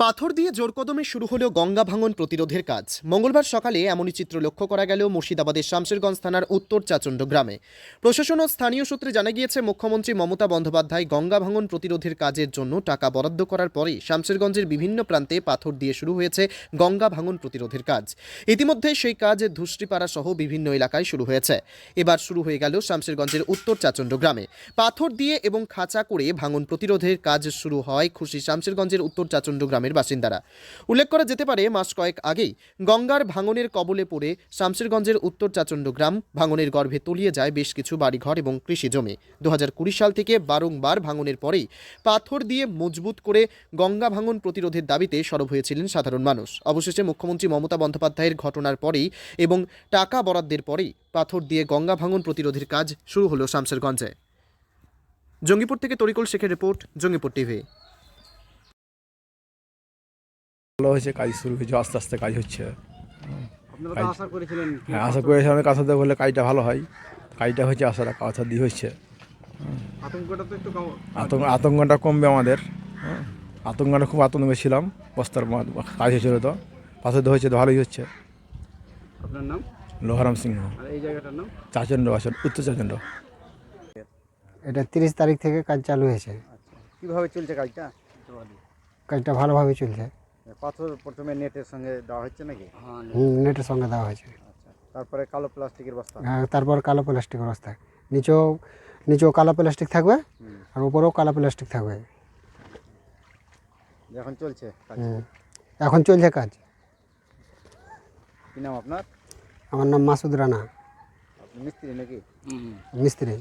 পাথর দিয়ে জোরকদমে শুরু হলো গঙ্গা ভাঙন প্রতিরোধের কাজ। মঙ্গলবার সকালে এমনই চিত্র লক্ষ্য করা গেল মুর্শিদাবাদের শামশেরগঞ্জ থানার উত্তর চাচণ্ড গ্রামে। প্রশাসন ও স্থানীয় সূত্রে জানা গিয়েছে, মুখ্যমন্ত্রী মমতা বন্দ্যোপাধ্যায় গঙ্গা ভাঙন প্রতিরোধের কাজের জন্য টাকা বরাদ্দ করার পরেই শামশেরগঞ্জের বিভিন্ন প্রান্তে পাথর দিয়ে শুরু হয়েছে গঙ্গা ভাঙন প্রতিরোধের কাজ। ইতিমধ্যে সেই কাজ ধুষ্টিপাড়া সহ বিভিন্ন এলাকায় শুরু হয়েছে। এবার শুরু হয়ে গেল শামশেরগঞ্জের উত্তর চাচণ্ড গ্রামে। পাথর দিয়ে এবং খাঁচা করে ভাঙন প্রতিরোধের কাজ শুরু হয় খুশি শামশেরগঞ্জের উত্তর চাচণ্ড গ্রামের বাসিন্দারা। উল্লেখ করা যেতে পারে, মাস কয়েক আগেই গঙ্গার ভাঙনের কবলে পড়ে শামশেরগঞ্জের উত্তর চাচণ্ড গ্রাম ভাঙনের গর্ভে তলিয়ে যায় বেশ কিছু বাড়িঘর এবং কৃষি জমি। দুহাজার কুড়ি সাল থেকে বারংবার ভাঙনের পরেই পাথর দিয়ে মজবুত করে গঙ্গা ভাঙন প্রতিরোধের দাবিতে সরব হয়েছিলেন সাধারণ মানুষ। অবশেষে মুখ্যমন্ত্রী মমতা বন্দ্যোপাধ্যায়ের ঘটনার পরেই এবং টাকা বরাদ্দের পরেই পাথর দিয়ে গঙ্গা ভাঙন প্রতিরোধের কাজ শুরু হলো শামশেরগঞ্জে জঙ্গিপুর থেকে তরিকুল শেখের রিপোর্ট, জঙ্গিপুর টিভি। ভালো হয়েছে কাজ শুরু হয়েছে আস্তে আস্তে কাজ হচ্ছে। আশা হ্যাঁ আশা করেছিলাম কাছে দিয়ে বললে কাজটা ভালো হয়। কাজটা হচ্ছে আশা কাছা দিয়ে হচ্ছে আতঙ্কটা তো একটু কম আতঙ্ক আতঙ্কটা কমবে আমাদের। হ্যাঁ। আতঙ্কটা খুব আতঙ্কে ছিলাম। বস্তার কাজ হয়েছিল তো। পাশে দিয়ে হয়েছে তো ভালোই হচ্ছে। আপনার নাম? লোহারাম সিংহ। এই জায়গাটার নাম? চাচণ্ড আছে উত্তর চাচণ্ড এটা তিরিশ তারিখ থেকে কাজ চালু হয়েছে। আচ্ছা। কীভাবে চলছে কাজটা? কাজটা ভালোভাবে চলছে। পাথর প্রথমে নেটের সঙ্গে দেওয়া হচ্ছে নাকি? হুম, নেটের সঙ্গে দেওয়া হয়েছে। আচ্ছা তারপরে কালো প্লাস্টিকের বস্তা? আর তারপর কালো প্লাস্টিক অবস্থা নিচেও নিচেও কালো প্লাস্টিক থাকবে আর উপরেও কালো প্লাস্টিক থাকবে। এখন চলছে কাজ? এখন চলছে কাজ। কি নাম আপনার? আমার নাম মাসুদ রানা। মিস্ত্রি নাকি? মিস্ত্রি।